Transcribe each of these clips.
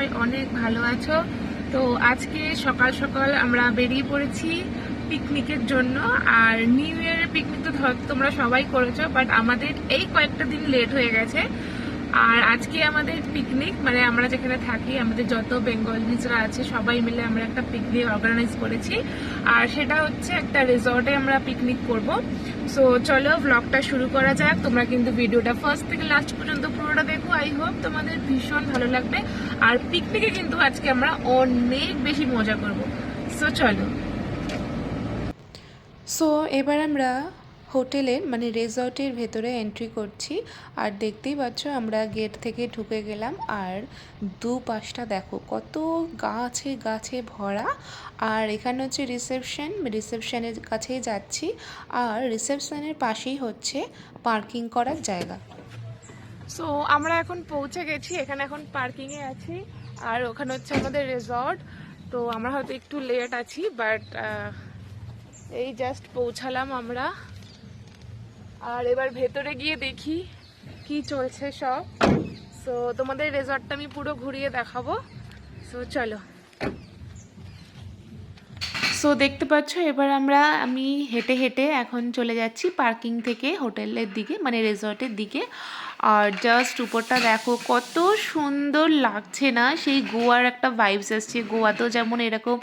সবাই অনেক ভালো আছো। তো আজকে সকাল সকাল আমরা বেরিয়ে পড়েছি পিকনিকের জন্য। আর নিউ ইয়ারের পিকনিক তো তোমরা সবাই করেছ বাট আমাদের এই কয়েকটা দিন লেট হয়ে গেছে। আর আজকে আমাদের পিকনিক মানে আমরা যেখানে থাকি, আমাদের যত বেঙ্গলিজরা আছে, সবাই মিলে আমরা একটা পিকনিক অর্গানাইজ করেছি। আর সেটা হচ্ছে একটা রিসর্টে আমরা পিকনিক করব। সো চলো ব্লগটা শুরু করা যাক। তোমরা কিন্তু ভিডিওটা ফার্স্ট থেকে লাস্ট পর্যন্ত পুরোটা দেখো। আই হোপ তোমাদের ভীষণ ভালো লাগবে। আর পিকনিকে কিন্তু আজকে আমরা অনেক বেশি মজা করব। সো চলো। সো এবার আমরা হোটেলের মানে রিসর্টের ভেতরে এন্ট্রি করছি। আর দেখতেই পাচ্ছ, আমরা গেট থেকে ঢুকে গেলাম। আর দু পাশটা দেখো, কত গাছে গাছে ভরা। আর এখানে হচ্ছে রিসেপশন রিসেপশনের কাছেই যাচ্ছি। আর রিসেপশনের পাশেই হচ্ছে পার্কিং করার জায়গা। সো আমরা এখন পৌঁছে গেছি, এখানে এখন পার্কিং এ আছি। আর ওখানে হচ্ছে আমাদের রিসর্ট তো আমরা হয়তো একটু লেট আছি বাট এই জাস্ট পৌঁছালাম আমরা। আর এবার ভেতরে গিয়ে দেখি কি চলছে সব। সো তোমাদের রেজর্টটা আমি পুরো ঘুরিয়ে দেখাবো। সো চলো। সো দেখতে পাচ্ছ, এবার আমরা, আমি হেঁটে হেঁটে এখন চলে যাচ্ছি পার্কিং থেকে হোটেলের দিকে মানে রেজর্টের দিকে। আর জাস্ট উপরটা দেখো, কত সুন্দর লাগছে না? সেই গোয়ার একটা ভাইবস আসছে গোয়াতেও যেমন এরকম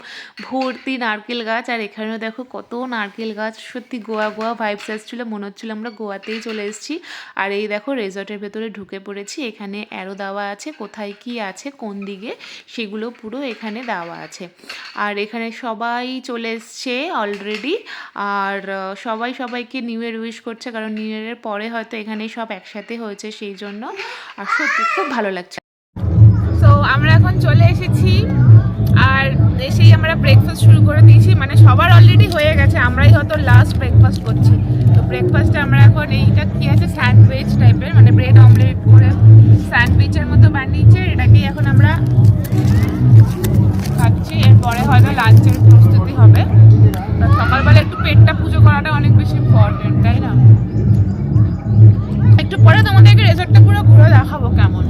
ভর্তি নারকেল গাছ, আর এখানেও দেখো কত নারকেল গাছ। সত্যি গোয়া গোয়া ভাইবস আসছিল মনে হচ্ছিল আমরা গোয়াতেই চলে এসেছি। আর এই দেখো রিসর্টের ভেতরে ঢুকে পড়েছি। এখানে অ্যারো দেওয়া আছে, কোথায় কি আছে, কোন দিকে, সেগুলো পুরো এখানে দেওয়া আছে। আর এখানে সবাই চলে এসছে অলরেডি আর সবাই সবাইকে নিউ ইয়ার উইশ করছে, কারণ নিউ ইয়ারের পরে হয়তো এখানে সব একসাথে হয়েছে সেই জন্য। আর সত্যি খুব ভালো লাগছে। সো আমরা এখন চলে এসেছি। আর এসেই আমরা ব্রেকফাস্ট শুরু করে দিয়েছি। মানে সবার অলরেডি হয়ে গেছে। আমরাই হয়তো লাস্ট ব্রেকফাস্ট করছি। তো ব্রেকফাস্টে আমরা এখন এইটা কি আছে? স্যান্ডউইচ টাইপের মানে ব্রেড অমলেট করে স্যান্ডউইচের মতো বানিয়েছে। এটাকেই এখন আমরা খাচ্ছি। এরপরে হয়তো লাঞ্চের প্রস্তুতি হবে। তা সকালবেলা একটু পেটটা পুজো করাটা অনেক বেশি ইম্পর্টেন্ট তাই না? একটু পরে তোমাদেরকে রেজর্টটা পুরো ঘুরে দেখাবো কেমন।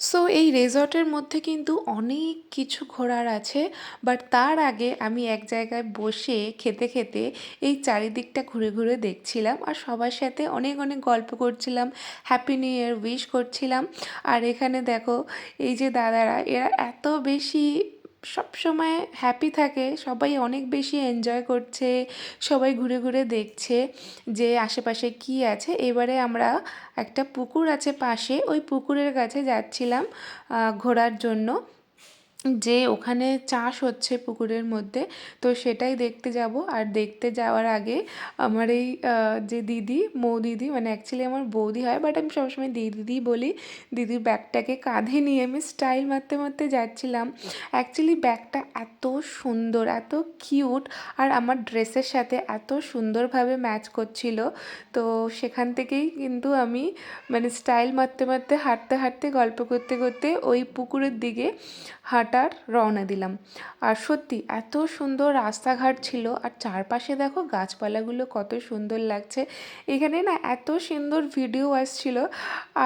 সো এই রিসর্টের মধ্যে কিন্তু অনেক কিছু ঘোরার আছে বাট তার আগে আমি এক জায়গায় বসে খেতে খেতে এই চারিদিকটা ঘুরে ঘুরে দেখছিলাম আর সবার সাথে অনেক অনেক গল্প করছিলাম হ্যাপি নিউ ইয়ার উইশ করছিলাম। আর এখানে দেখো, এই যে দাদারা, এরা এত বেশি সবসময় হ্যাপি থাকে, সবাই অনেক বেশি এনজয় করছে, সবাই ঘুরে ঘুরে দেখছে যে আশেপাশে কি আছে। এবারে আমরা একটা পুকুর আছে পাশে, ওই পুকুরের কাছে যাচ্ছিলাম ঘোরার জন্য। যে ওখানে চাষ হচ্ছে পুকুরের মধ্যে, তো সেটাই দেখতে যাব। আর দেখতে যাওয়ার আগে আমার এই যে দিদি, মৌ দিদি মানে অ্যাকচুয়ালি আমার বৌদি হয় বাট আমি সবসময় দিদি বলি। দিদির ব্যাগটাকে কাঁধে নিয়ে আমি স্টাইল মারতে মারতে যাচ্ছিলাম। অ্যাকচুয়ালি ব্যাগটা এত সুন্দর, এত কিউট আর আমার ড্রেসের সাথে এত সুন্দরভাবে ম্যাচ করছিল। তো সেখান থেকেই কিন্তু আমি মানে স্টাইল মারতে মারতে, হাঁটতে হাঁটতে, গল্প করতে করতে ওই পুকুরের দিকে হাঁটার রওনা দিলাম। আর সত্যি এত সুন্দর রাস্তাঘাট ছিল আর চারপাশে দেখো গাছপালাগুলো কত সুন্দর লাগছে। এখানে না এত সুন্দর ভিডিও আসছিল।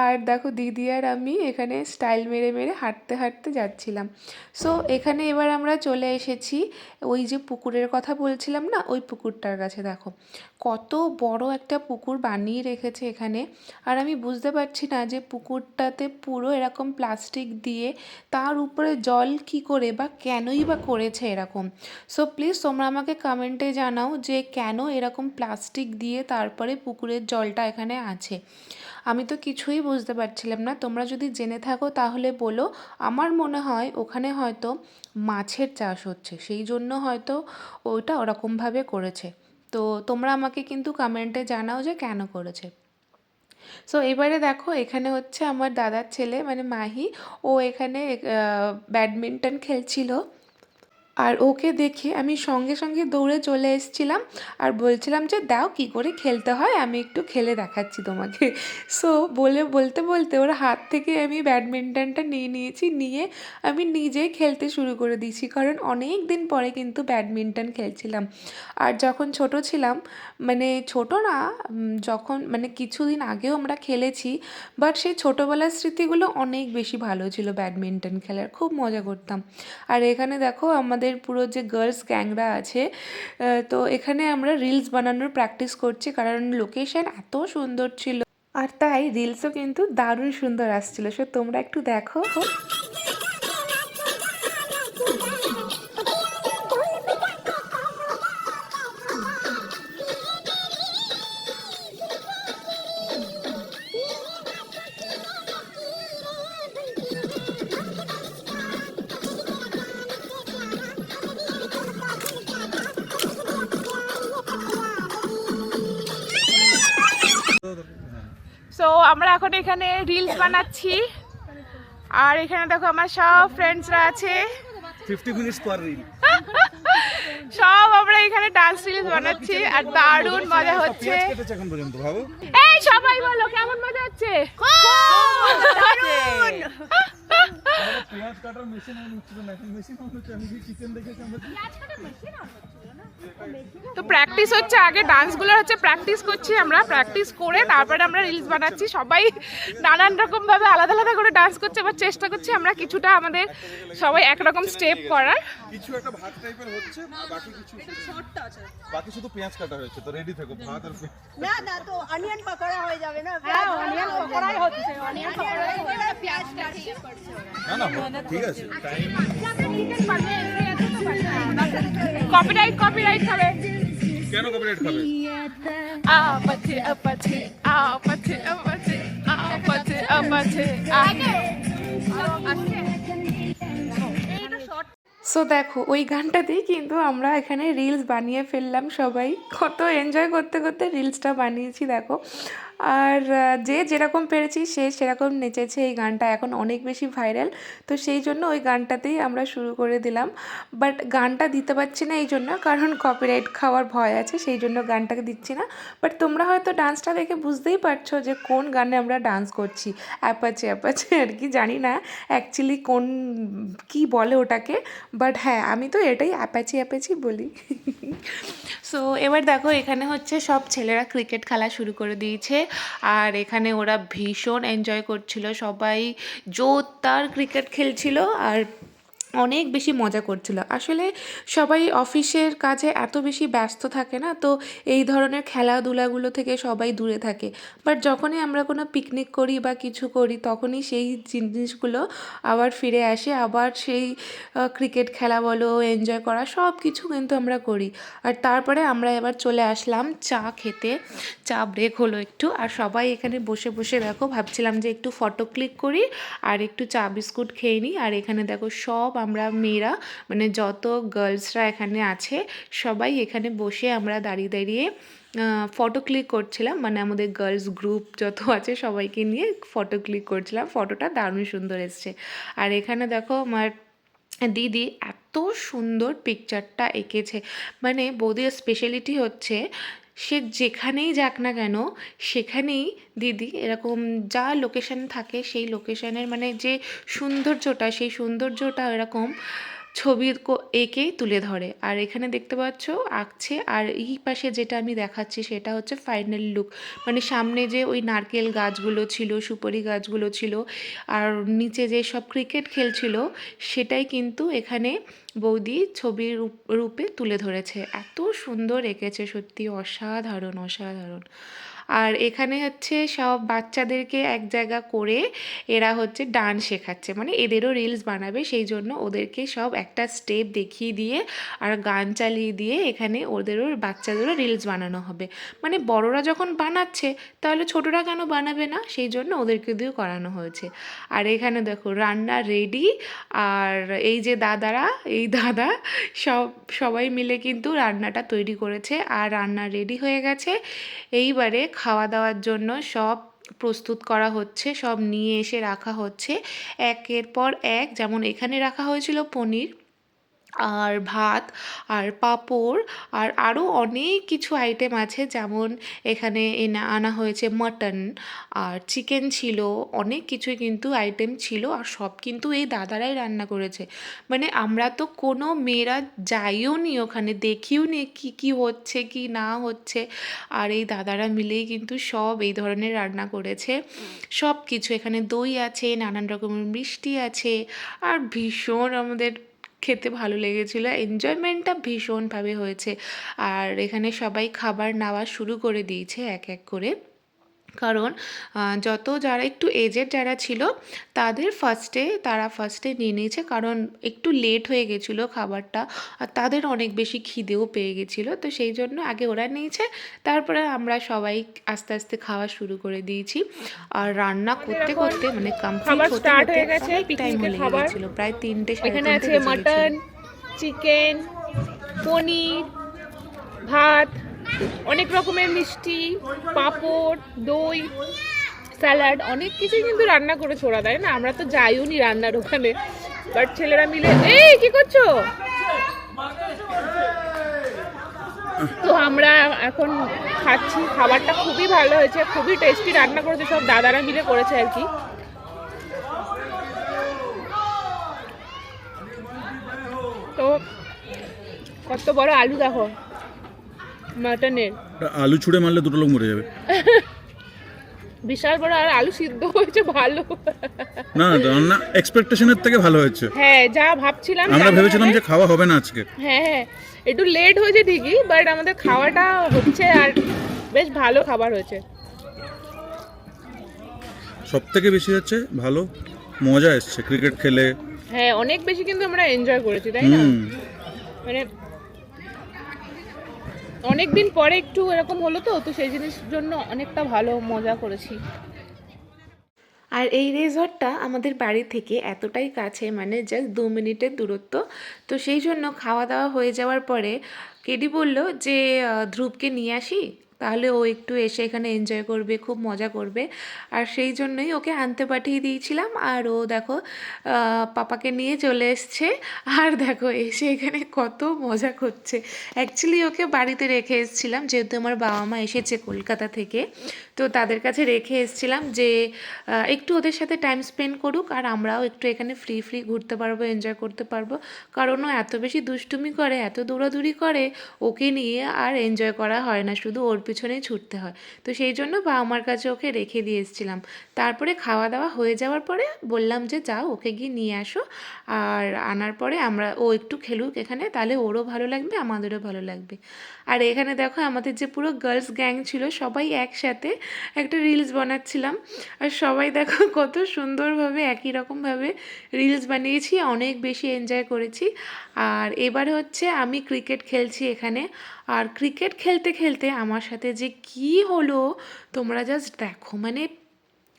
আর দেখো দিদি আর আমি এখানে স্টাইল মেরে মেরে হাঁটতে হাঁটতে যাচ্ছিলাম। সো এখানে এবার আমরা চলে এসেছি। ওই যে পুকুরের কথা বলছিলাম না, ওই পুকুরটার কাছে দেখো। কত বড় একটা পুকুর বানিয়ে রেখেছে এখানে। আর আমি বুঝতে পারছি না যে পুকুরটাতে পুরো এরকম প্লাস্টিক দিয়ে তার উপরে জল কি করে বা কেনই বা করেছে এরকম? সো প্লিজ তোমরা আমাকে কমেন্টে জানাও যে কেন এরকম প্লাস্টিক দিয়ে তারপরে পুকুরের জলটা এখানে আছে। আমি তো কিছুই বুঝতে পারছিলাম না। তোমরা যদি জেনে থাকো তাহলে বলো। আমার মনে হয় ওখানে হয়তো মাছের চাষ হচ্ছে। সেই জন্য হয়তো ওইটা ওরকমভাবে করেছে। তো তোমরা আমাকে কিন্তু কমেন্টে জানাও যে কেন করেছে। সো এবারে দেখো এখানে হচ্ছে আমার দাদার ছেলে মানে মাহি ও এখানে ব্যাডমিন্টন খেলছিল। আর ওকে দেখে আমি সঙ্গে সঙ্গে দৌড়ে চলে এসেছিলাম আর বলছিলাম যে, দাও কি করে খেলতে হয়, আমি একটু খেলে দেখাচ্ছি তোমাকে। সো বলে, বলতে বলতে ওর হাত থেকে আমি ব্যাডমিন্টনটা নিয়ে নিয়েছি, নিয়ে আমি নিজেই খেলতে শুরু করে দিয়েছি। কারণ অনেক দিন পরে কিন্তু ব্যাডমিন্টন খেলছিলাম। আর যখন ছোট ছিলাম মানে ছোট না যখন মানে কিছুদিন আগেও আমরা খেলেছি বাট সেই ছোটোবেলার স্মৃতিগুলো অনেক বেশি ভালো ছিল ব্যাডমিন্টন খেলার। খুব মজা করতাম। আর এখানে দেখো, আমাদের পুরো যে গার্লস গ্যাংরা আছে তো এখানে আমরা রিলস বানানোর প্র্যাকটিস করছি কারণ লোকেশন এত সুন্দর ছিল। আর তাই রিলসও কিন্তু দারুণ সুন্দর আসছিল। সে তোমরা একটু দেখো। এখন রিলস বানাচ্ছি। আর এখানে দেখো আমার সব ফ্রেন্ডসরা আছে। ফিফটি মিনিটস পর রিল সব আমরা এখানে ডান্স রিলস বানাচ্ছি আর দারুণ মজা হচ্ছে। এখন পর্যন্ত ভাবো। এই সবাই বলো কেমন মজা হচ্ছে? পেঁয়াজ কাটার মেশিন মেশিন আমি কিচেন দেখেছি আমরা? তো প্র্যাকটিস হচ্ছে আগে ডান্সগুলো হচ্ছে প্র্যাকটিস করছি আমরা প্র্যাকটিস করে তারপরে আমরা রিলস বানাচ্ছি। সবাই নানান রকম ভাবে আলাদা আলাদা করে ডান্স করছে এবার চেষ্টা করছি আমরা কিছুটা আমাদের সবাই একরকম স্টেপ করার। কিছু একটা ভাত টাইপের হচ্ছে বাকি কিছু আছে। বাকি শুধু পেঁয়াজ কাটা হয়েছে তো রেডি থেকো ভাত আর না না তো অনিয়ন পকোড়া হয়ে যাবে না? হ্যাঁ অনিয়ন পকোড়াই হচ্ছে অনিয়ন পকোড়া পেঁয়াজটা না না ঠিক আছে টাইম কপিরাইট কপিরাইট কেন কপিরাইট খাবে? আপাছে আপাছে আপাছে আগে সো দেখো ওই গানটাতেই কিন্তু আমরা এখানে রিলস বানিয়ে ফেললাম সবাই। কত এনজয় করতে করতে রিলসটা বানিয়েছি দেখো। আর যে যেরকম পেরেছি সে সেরকম নেচেছে এই গানটা। এখন অনেক বেশি ভাইরাল, তো সেই জন্য ওই গানটাতেই আমরা শুরু করে দিলাম। বাট গানটা দিতে পারছি না এই জন্য কারণ কপিরাইট খাওয়ার ভয় আছে সেই জন্য গানটাকে দিচ্ছি না। বাট তোমরা হয়তো ডান্সটা দেখে বুঝতেই পারছ যে কোন গানে আমরা ডান্স করছি। অ্যাপাচে অ্যাপাচে আর কি, জানি না অ্যাকচুয়ালি কোন, কি বলে ওটাকে। বাট হ্যাঁ আমি তো এটাই অ্যাপাচি অ্যাপাচি বলি। সো এবার দেখো, এখানে হচ্ছে সব ছেলেরা ক্রিকেট খেলা শুরু করে দিয়েছে। আর এখানে ওরা ভীষণ এনজয় করছিল। সবাই জোরদার ক্রিকেট খেলছিল। আর অনেক বেশি মজা করছিল। আসলে সবাই অফিসের কাজে এত বেশি ব্যস্ত থাকে না, তো এই ধরনের খেলাধুলাগুলো থেকে সবাই দূরে থাকে। বাট যখনই আমরা কোনো পিকনিক করি বা কিছু করি, তখনই সেই জিনিসগুলো আবার ফিরে আসে। আবার সেই ক্রিকেট খেলা বলো এনজয় করা সব কিছু কিন্তু আমরা করি। আর তারপরে আমরা এবার চলে আসলাম চা খেতে। চা ব্রেক হলো একটু। আর সবাই এখানে বসে বসে দেখো, ভাবছিলাম যে একটু ফটো ক্লিক করি আর একটু চা বিস্কুট খেয়ে নিই। আর এখানে দেখো সব আমরা মেয়েরা মানে যত গার্লসরা এখানে আছে, সবাই এখানে বসে আমরা দাঁড়িয়ে দাঁড়িয়ে ফটো ক্লিক করছিলাম। মানে আমাদের গার্লস গ্রুপ যত আছে সবাইকে নিয়ে ফটো ক্লিক করছিলাম। ফটোটা দারুণ সুন্দর এসছে। আর এখানে দেখো আমার দিদি এত সুন্দর পিকচারটা এঁকেছে। মানে বৌদির স্পেশালিটি হচ্ছে সে যেখানেই যাক না কেন, সেখানেই দিদি এরকম যা লোকেশান থাকে সেই লোকেশানের মানে যে সৌন্দর্যটা, সেই সৌন্দর্যটা এরকম ছবির কো- এঁকেই তুলে ধরে। আর এখানে দেখতে পাচ্ছ আঁকছে, আর এই পাশে যেটা আমি দেখাচ্ছি সেটা হচ্ছে ফাইনাল লুক মানে সামনে যে ওই নারকেল গাছগুলো ছিল, সুপারি গাছগুলো ছিল, আর নিচে যে সব ক্রিকেট খেলছিল সেটাই কিন্তু এখানে বৌদি ছবির রূপে তুলে ধরেছে। এত সুন্দর এঁকেছে, সত্যি অসাধারণ অসাধারণ। আর এখানে হচ্ছে সব বাচ্চাদেরকে এক জায়গা করে এরা হচ্ছে ডান্স শেখাচ্ছে। মানে এদেরও রিলস বানাবে, সেই জন্য ওদেরকে সব একটা স্টেপ দেখিয়ে দিয়ে আর গান চালিয়ে দিয়ে এখানে ওদেরও বাচ্চাদেরও রিলস বানানো হবে। মানে বড়রা যখন বানাচ্ছে, তাহলে ছোটরা কেন বানাবে না? সেই জন্য ওদেরকে দিয়েও করানো হয়েছে। আর এখানে দেখো রান্না রেডি আর এই যে দাদারা, এই দাদা সব, সবাই মিলে কিন্তু রান্নাটা তৈরি করেছে। আর রান্না রেডি হয়ে গেছে। এইবারে খাওয়া দাওয়ার জন্য সব প্রস্তুত করা হচ্ছে, সব নিয়ে এসে রাখা হচ্ছে। একের পর এক যেমন এখানে রাখা হয়েছিল পনির আর ভাত আর পাঁপড় আর আরও অনেক কিছু আইটেম আছে। যেমন এখানে এনে আনা হয়েছে মাটন আর চিকেন ছিল, অনেক কিছুই কিন্তু আইটেম ছিল আর সব কিন্তু এই দাদারাই রান্না করেছে। মানে আমরা তো কোনো মেয়েরা যাইও নি ওখানে, দেখিও নি কী কী হচ্ছে, কি না হচ্ছে। আর এই দাদারা মিলেই কিন্তু সব এই ধরনের রান্না করেছে। সব কিছু এখানে দই আছে, নানান রকমের মিষ্টি আছে। আর ভীষণ আমাদের খেতে ভালো লেগেছিল। এনজয়মেন্টটা ভীষণভাবে হয়েছে। আর এখানে সবাই খাবার নেওয়া শুরু করে দিয়েছে এক এক করে। কারণ যত যারা একটু এজেড যারা ছিল তাদের ফার্স্টে তারা ফার্স্টে নিয়ে নিয়েছে কারণ একটু লেট হয়ে গেছিল খাবারটা আর তাদের অনেক বেশি খিদেও পেয়ে গেছিল। তো সেই জন্য আগে ওরা নিয়েছে তারপরে আমরা সবাই আস্তে আস্তে খাওয়া শুরু করে দিয়েছি। আর রান্না করতে করতে মানে কমপ্লিট হতে হতে হয়ে অনেক টাইম লেগে গেছিল প্রায় তিনটে সাড়ে এখানে আছে মাটন চিকেন পনির ভাত অনেক রকমের মিষ্টি, পাঁপড়, দই, স্যালাড, অনেক কিছুই কিন্তু রান্না করে ছোড়া দেয় না? আমরা তো যাইও নি রান্নার ওখানে। বাট ছেলেরা মিলে এই, কি করছ? তো আমরা এখন খাচ্ছি, খাবারটা খুবই ভালো হয়েছে, খুবই টেস্টি রান্না করেছে, সব দাদারা মিলে করেছে আর কি। তো কত বড় আলু দেখো। মাটনের আলু ছুঁড়ে মারলে দুটো লোক মরে যাবে। বিশাল বড় আর আলু সিদ্ধ হয়েছে ভালো। না রান্না এক্সপেকটেশনের থেকে ভালো হয়েছে। হ্যাঁ যা ভাবছিলাম আমরা ভেবেছিলাম যে খাওয়া হবে না আজকে। হ্যাঁ হ্যাঁ একটু লেট হয়েছে ঠিকই বাট আমাদের খাওয়াটা হচ্ছে আর বেশ ভালো খাবার হয়েছে। সব থেকে বেশি হচ্ছে ভালো মজা এসছে ক্রিকেট খেলে। হ্যাঁ অনেক বেশি কিন্তু আমরা এনজয় করেছি তাই না? মানে অনেক দিন পরে একটু এরকম হলো তো তো সেই জিনিস জন্য অনেকটা ভালো মজা করেছি। আর এই রেজর্টটা আমাদের বাড়ি থেকে এতটাই কাছে মানে জাস্ট দু মিনিটের দূরত্ব। তো সেই জন্য খাওয়া দাওয়া হয়ে যাওয়ার পরে কেডি বলল যে ধ্রুবকে নিয়ে আসি? তাহলে ও একটু এসে এখানে এনজয় করবে, খুব মজা করবে। আর সেই জন্যই ওকে আনতে পাঠিয়ে দিয়েছিলাম। আর ও দেখো পাপাকে নিয়ে চলে এসছে। আর দেখো, এসে এখানে কত মজা করছে। অ্যাকচুয়ালি ওকে বাড়িতে রেখে এসেছিলাম, যেহেতু আমার বাবা মা এসেছে কলকাতা থেকে। তো তাদের কাছে রেখে এসেছিলাম যে একটু ওদের সাথে টাইম স্পেন্ড করুক আর আমরাও একটু এখানে ফ্রি ফ্রি ঘুরতে পারব এনজয় করতে পারব। কারণ ও এত বেশি দুষ্টুমি করে, এত দৌড়াদৌড়ি করে, ওকে নিয়ে আর এনজয় করা হয় না, শুধু ওর পিছনেই ছুটতে হয়। তো সেই জন্য বাবা মার কাছে ওকে রেখে দিয়ে এসেছিলাম। তারপরে খাওয়া দাওয়া হয়ে যাওয়ার পরে বললাম যে, যাও, ওকে গিয়ে নিয়ে আসো। আর আনার পরে আমরা, ও একটু খেলুক এখানে, তাহলে ওরও ভালো লাগবে, আমাদেরও ভালো লাগবে। আর এখানে দেখো, আমাদের যে পুরো গার্লস গ্যাং ছিল, সবাই একসাথে একটা রিলস বানাচ্ছিলাম। আর সবাই দেখো কত সুন্দরভাবে একই রকমভাবে রিলস বানিয়েছি, অনেক বেশি এনজয় করেছি। আর এবারে হচ্ছে আমি ক্রিকেট খেলছি এখানে। আর ক্রিকেট খেলতে খেলতে আমার সাথে যে কি হলো তোমরা জাস্ট দেখো। মানে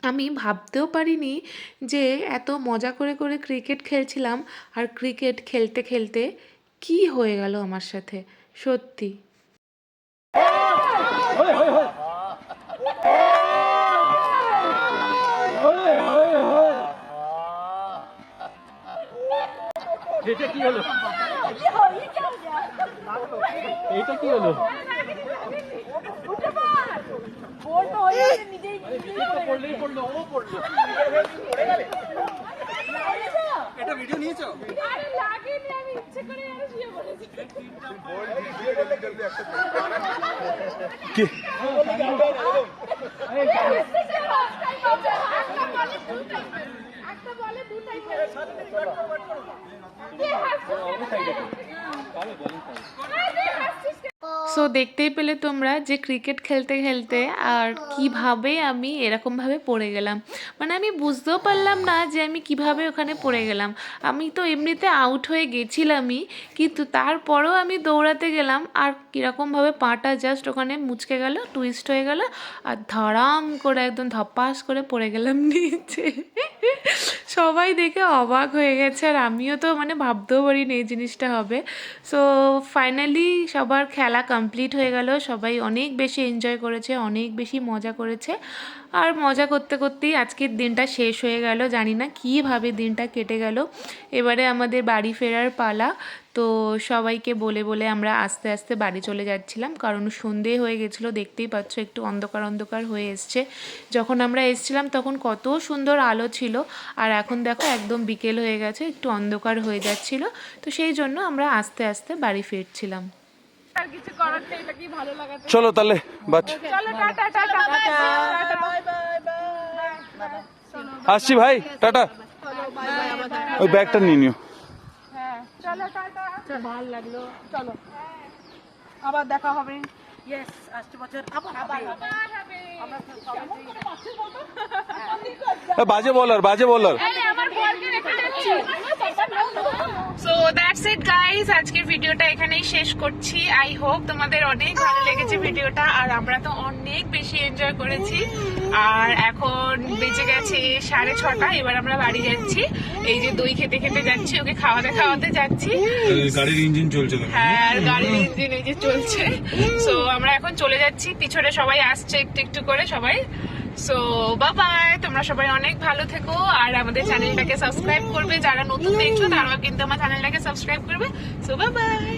আমি ভাবতেও পারিনি যে এত মজা করে করে ক্রিকেট খেলছিলাম। আর ক্রিকেট খেলতে খেলতে কি হয়ে গেল আমার সাথে? সত্যি। এটা কি হলো? এইটা কি হলো? ভিডিও নিয়েছো? কি? কালো বলেন সো দেখতেই পেলে তোমরা যে ক্রিকেট খেলতে খেলতে আর কীভাবে আমি এরকমভাবে পড়ে গেলাম। মানে আমি বুঝতেও পারলাম না যে আমি কীভাবে ওখানে পড়ে গেলাম। আমি তো এমনিতে আউট হয়ে গেছিলামই, কিন্তু তারপরেও আমি দৌড়াতে গেলাম আর কীরকমভাবে পাটা জাস্ট ওখানে মুচকে গেল টুইস্ট হয়ে গেল আর ধরাম করে একদম ধপাস করে পড়ে গেলাম নিচে। সবাই দেখে অবাক হয়ে গেছে আর আমিও তো মানে ভাবতেও পারিনি এই জিনিসটা হবে। সো ফাইনালি সবার খেলা কমপ্লিট হয়ে গেল। সবাই অনেক বেশি এনজয় করেছে, অনেক বেশি মজা করেছে। আর মজা করতে করতেই আজকের দিনটা শেষ হয়ে গেল। জানি না কীভাবে দিনটা কেটে গেল। এবারে আমাদের বাড়ি ফেরার পালা। তো সবাইকে বলে বলে আমরা আস্তে আস্তে বাড়ি চলে যাচ্ছিলাম। কারণ সন্ধে হয়ে গেছিল, দেখতেই পাচ্ছ একটু অন্ধকার অন্ধকার হয়ে এসছে। যখন আমরা এসছিলাম তখন কত সুন্দর আলো ছিল। আর এখন দেখো একদম বিকেল হয়ে গেছে, একটু অন্ধকার হয়ে যাচ্ছিল। তো সেই জন্য আমরা আস্তে আস্তে বাড়ি ফিরছিলাম। চলো তাহলে বাচ্চা আসছি ভাই টাটা। ওই ব্যাগটা নিয়ে নিও। ভালো লাগল। চলো। আবার দেখা হবে। ইয়েস আসছে বছর আবার হবে। বাজে বলার বাজে বলার। সো দ্যাটস ইট গাইস আজকের ভিডিওটা এখানেই শেষ করছি। আই হোপ তোমাদের অনেক ভালো লেগেছে ভিডিওটা আর আমরা তো অনেক বেশি এনজয় করেছি। আর এখন বেজে গেছে সাড়ে ছটা এবার আমরা বাড়ি যাচ্ছি। এই যে দই খেতে খেতে যাচ্ছি ওকে খাওয়াতে খাওয়াতে যাচ্ছি। গাড়ির ইঞ্জিন চলছে হ্যাঁ আর গাড়ির ইঞ্জিন এই যে চলছে। সো আমরা এখন চলে যাচ্ছি। পিছনে সবাই আসছে একটু একটু করে সবাই। সো বাবাই তোমরা সবাই অনেক ভালো থেকো। আর আমাদের চ্যানেলটাকে সাবস্ক্রাইব করবে। যারা নতুন দেখছ, তারাও কিন্তু আমার চ্যানেলটাকে সাবস্ক্রাইব করবে। সো বাবাই